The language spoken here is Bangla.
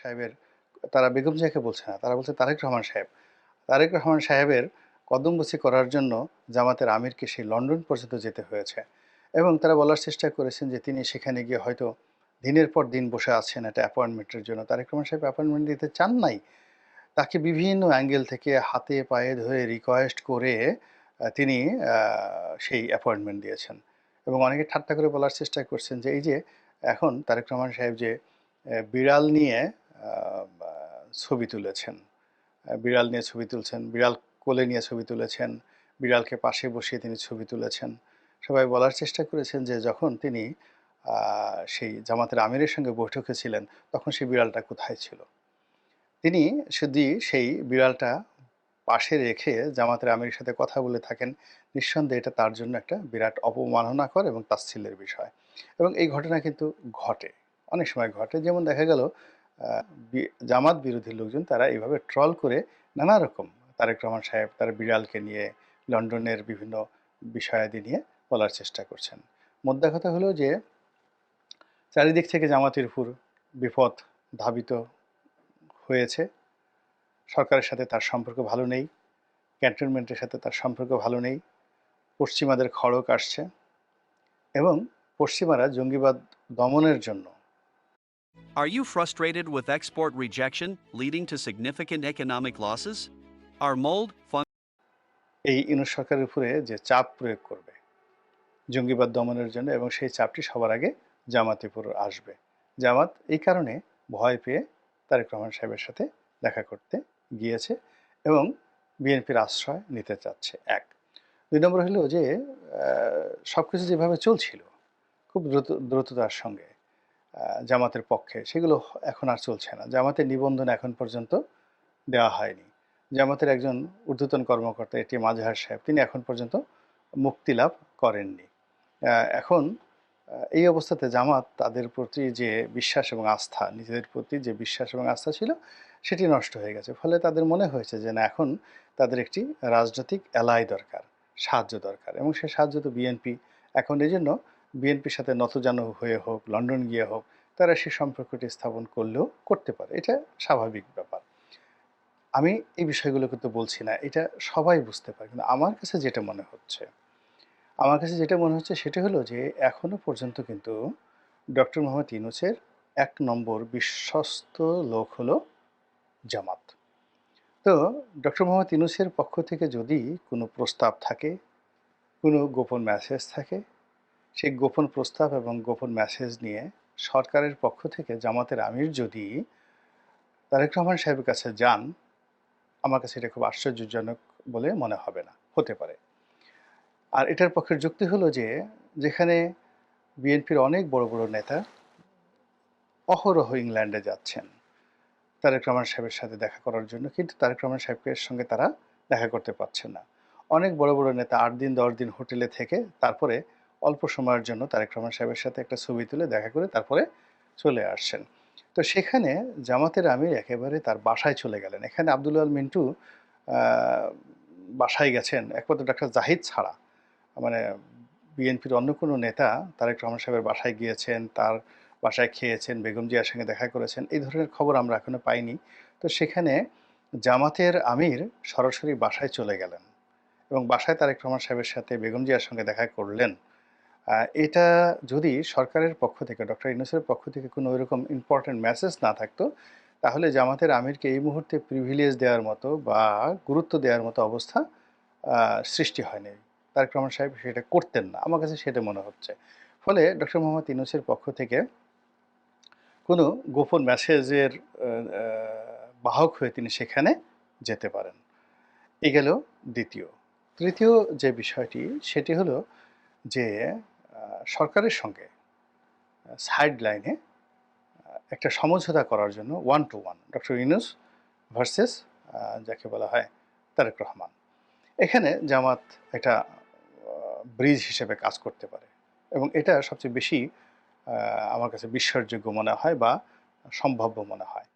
সাহেবের, তারা বেগম জিয়াকে বলছে না, তারা বলছে তারেক রহমান সাহেব। তারেক রহমান সাহেবের কদমবসি করার জন্য জামাতের আমিরকে সেই লন্ডন পর্যন্ত যেতে হয়েছে এবং তারা বলার চেষ্টা করেছেন যে তিনি সেখানে গিয়ে হয়তো দিনের পর দিন বসে আছেন একটা অ্যাপয়েন্টমেন্টের জন্য। তারেক রহমান সাহেব অ্যাপয়েন্টমেন্ট দিতে চান নাই। তাকে বিভিন্ন অ্যাঙ্গেল থেকে হাতে পায়ে ধরে রিকোয়েস্ট করে তিনি সেই অ্যাপয়েন্টমেন্ট দিয়েছেন এবং অনেকে ঠাট্টা করে বলার চেষ্টা করছেন যে এই যে এখন তারেক রহমান সাহেব যে বিড়াল নিয়ে ছবি তুলেছেন। বিড়াল নিয়ে ছবি তুলছেন, বিড়াল কোলে নিয়ে ছবি তুলেছেন, বিড়ালকে পাশে বসিয়ে তিনি ছবি তুলেছেন। সবাই বলার চেষ্টা করেছেন যে যখন তিনি সেই জামাতের আমিরের সঙ্গে বৈঠকে ছিলেন, তখন সেই বিড়ালটা কোথায় ছিল? তিনি শুধু সেই বিড়ালটা পাশে রেখে জামাতের আমিরের সাথে কথা বলে থাকেন। নিঃসন্দেহে এটা তার জন্য একটা বিরাট অপমাননাকর এবং তাচ্ছিল্যের বিষয়। এবং এই ঘটনা কিন্তু ঘটে, অনেক সময় ঘটে। যেমন দেখা গেল জামাত বিরোধী লোকজন তারা এইভাবে ট্রল করে নানা রকম তারেক রহমান সাহেব, তার বিড়ালকে নিয়ে লন্ডনের বিভিন্ন বিষয়াদি নিয়ে বলার চেষ্টা করছেন। মোদ্দা কথা হলো যে, চারিদিক থেকে জামাতের উপর বিপদ ধাবিত হয়েছে। সরকারের সাথে তার সম্পর্ক ভালো নেই, ক্যান্টনমেন্টের সাথে তার সম্পর্ক ভালো নেই, পশ্চিমাদের খড়ক আসছে এবং পশ্চিমারা জঙ্গিবাদ দমনের জন্য Are you frustrated with export rejection leading to significant economic losses? Are mold, এই ইউনুস সরকারের উপরে যে চাপ প্রয়োগ করবে জঙ্গিবাদ দমনের জন্য এবং সেই চাপটি সবার আগে জামাতের উপর আসবে। জামাত এই কারণে ভয় পেয়ে তারেক রহমান সাহেবের সাথে দেখা করতে গিয়েছে এবং বিএনপির আশ্রয় নিতে চাচ্ছে। এক। দুই নম্বর হলো যে সব কিছু যেভাবে চলছিল খুব দ্রুত দ্রুততার সঙ্গে জামাতের পক্ষে। সেগুলো এখন আর চলছে না। জামাতের নিবন্ধন এখন পর্যন্ত দেওয়া হয়নি। জামাতের একজন ঊর্ধ্বতন কর্মকর্তা এটি মাজহার সাহেব, তিনি এখন পর্যন্ত মুক্তি লাভ করেননি এখন এই অবস্থাতে জামাত তাদের প্রতি যে বিশ্বাস এবং আস্থা, নিজেদের প্রতি যে বিশ্বাস এবং আস্থা ছিল, সেটি নষ্ট হয়ে গেছে। ফলে তাদের মনে হয়েছে যে না, এখন তাদের একটি রাজনৈতিক এলাই দরকার, সাহায্য দরকার। এবং সেই সাহায্য তো বিএনপি এখন এই জন্য বিএনপির সাথে নতজানু হয়ে হোক, লন্ডন গিয়ে হোক, তারা সেই সম্পর্কটি স্থাপন করলেও করতে পারে। এটা স্বাভাবিক ব্যাপার। আমি এই বিষয়গুলো কিন্তু বলছি না, এটা সবাই বুঝতে পারে। কিন্তু আমার কাছে যেটা মনে হচ্ছে, আমার কাছে যেটা মনে হচ্ছে সেটা হলো যে এখনও পর্যন্ত কিন্তু ডক্টর মোহাম্মদ ইউনুসের এক নম্বর বিশ্বস্ত লোক হলো জামাত। তো ডক্টর মোহাম্মদ ইউনুসের পক্ষ থেকে যদি কোনো প্রস্তাব থাকে, কোনো গোপন মেসেজ থাকে সেই গোপন প্রস্তাব এবং গোপন মেসেজ নিয়ে সরকারের পক্ষ থেকে জামাতের আমির যদি তারেক রহমান সাহেবের কাছে যান, আমার কাছে এটা খুব আশ্চর্যজনক বলে মনে হবে না, হতে পারে। আর এটার পক্ষের যুক্তি হলো যে, যেখানে বিএনপির অনেক বড় বড় নেতা অহরহ ইংল্যান্ডে যাচ্ছেন তারেক রহমান সাহেবের সাথে দেখা করার জন্য, কিন্তু তারেক রহমান সাহেবের সঙ্গে তারা দেখা করতে পারছেন না। অনেক বড় বড় নেতা আট দিন, দশ দিন হোটেলে থেকে তারপরে অল্প সময়ের জন্য তারেক রহমান সাহেবের সাথে একটা ছবি তুলে দেখা করে তারপরে চলে আসছেন। তো সেখানে জামাতের আমির একেবারে তার বাসায় চলে গেলেন। এখানে আবদুল্লাহ মিন্টু বাসায় গেছেন। একমাত্র ডাক্তার জাহিদ ছাড়া। মানে বিএনপির অন্য কোনো নেতা তারেক রহমান সাহেবের বাসায় গিয়েছেন, তার বাসায় খেয়েছেন, বেগম জিয়ার সঙ্গে দেখা করেছেন, এই ধরনের খবর আমরা এখনও পাইনি। তো সেখানে জামাতের আমির সরাসরি বাসায় চলে গেলেন এবং বাসায় তারেক রহমান সাহেবের সাথে বেগম জিয়ার সঙ্গে দেখা করলেন। এটা যদি সরকারের পক্ষ থেকে, ডক্টর ইউনুসের পক্ষ থেকে কোনো এরকম ইম্পর্টেন্ট মেসেজ না থাকতো, তাহলে জামাতের আমিরকে এই মুহূর্তে প্রিভিলেজ দেওয়ার মতো বা গুরুত্ব দেওয়ার মতো অবস্থা সৃষ্টি হয়নি। তারেক রহমান সাহেব সেটা করতেন না। আমার কাছে সেটা মনে হচ্ছে। ফলে ডক্টর মোহাম্মদ ইউনুসের পক্ষ থেকে কোনো গোপন মেসেজের বাহক হয়ে তিনি সেখানে যেতে পারেন। এ গেল দ্বিতীয়। তৃতীয় যে বিষয়টি, সেটি হলো যে সরকারের সঙ্গে সাইড লাইনে একটা সমঝোতা করার জন্য one two one doctor Yunus versus যাকে বলা হয় তারেক রহমান। এখানে জামাত একটা ব্রিজ হিসেবে কাজ করতে পারে এবং এটা সবচেয়ে বেশি আমার কাছে বিশ্বাসযোগ্য মনে হয় বা সম্ভাব্য মনে হয়।